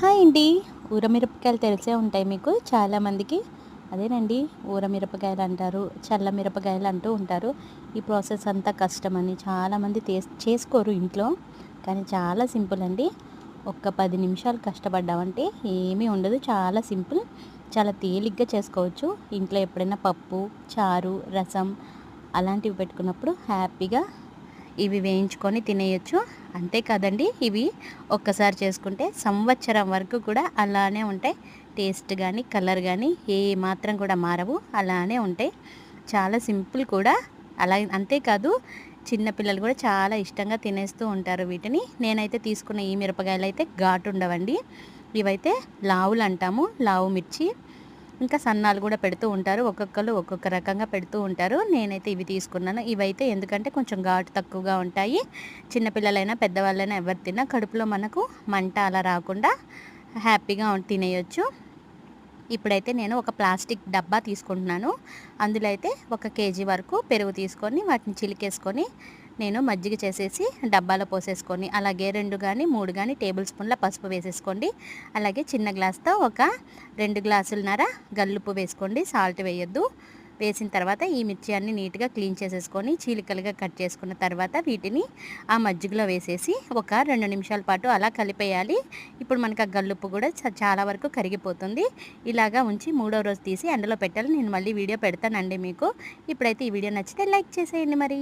Hi అండి. ఊరమిరపకాయలు తెలిసే ఉంటాయి మీకు చాలామందికి అదేనండి ఊరమిరపకాయలు అంటారు చల్ల మిరపకాయలు అంటూ ఉంటారు. ఈ ప్రాసెస్ అంతా కష్టమని చాలామంది చేసుకోరు ఇంట్లో. కానీ చాలా సింపుల్ అండి. ఒక్క పది నిమిషాలు కష్టపడ్డామంటే ఏమీ ఉండదు. చాలా సింపుల్. చాలా తేలిగ్గా చేసుకోవచ్చు. ఇంట్లో ఎప్పుడైనా పప్పు చారు రసం అలాంటివి పెట్టుకున్నప్పుడు హ్యాపీగా ఇవి వేయించుకొని తినేయచ్చు. అంతేకాదండి ఇవి ఒక్కసారి చేసుకుంటే సంవత్సరం వరకు కూడా అలానే ఉంటాయి. టేస్ట్ కానీ కలర్ కానీ ఏ మాత్రం కూడా మారవు అలానే ఉంటాయి. చాలా సింపుల్ కూడా. అలా అంతేకాదు చిన్నపిల్లలు కూడా చాలా ఇష్టంగా తినేస్తూ ఉంటారు వీటిని. నేనైతే తీసుకున్న ఈ మిరపకాయలు అయితే ఘాటు ఉండవండి. ఇవైతే లావులు అంటాము లావు మిర్చి. ఇంకా సన్నాలు కూడా పెడుతూ ఉంటారు. ఒక్కొక్కరు ఒక్కొక్క రకంగా పెడుతూ ఉంటారు. నేనైతే ఇవి తీసుకున్నాను. ఇవైతే ఎందుకంటే కొంచెం ఘాటు తక్కువగా ఉంటాయి. చిన్నపిల్లలైనా పెద్దవాళ్ళైనా ఎవరు తిన్నా కడుపులో మనకు మంట అలా రాకుండా హ్యాపీగా తినేయొచ్చు. ఇప్పుడైతే నేను ఒక ప్లాస్టిక్ డబ్బా తీసుకుంటున్నాను. అందులో అయితే ఒక కేజీ వరకు పెరుగు తీసుకొని వాటిని చిలికేసుకొని నేను మజ్జిగ చేసేసి డబ్బాలో పోసేసుకొని అలాగే రెండు కానీ మూడు కానీ టేబుల్ స్పూన్ల పసుపు వేసేసుకోండి. అలాగే చిన్న గ్లాస్తో ఒక రెండు గ్లాసులన్నర గల్లుపు వేసుకోండి సాల్ట్ వేయొద్దు. వేసిన తర్వాత ఈ మిర్చి అన్ని నీట్గా క్లీన్ చేసేసుకొని చీలికలుగా కట్ చేసుకున్న తర్వాత వీటిని ఆ మజ్జిగలో వేసేసి ఒక రెండు నిమిషాల పాటు అలా కలిపేయాలి. ఇప్పుడు మనకు ఆ గల్లుప్పు కూడా చాలా వరకు కరిగిపోతుంది. ఇలాగా ఉంచి మూడో రోజు తీసి ఎండలో పెట్టాలి. నేను మళ్ళీ వీడియో పెడతానండి మీకు. ఇప్పుడైతే ఈ వీడియో నచ్చితే లైక్ చేసేయండి మరి.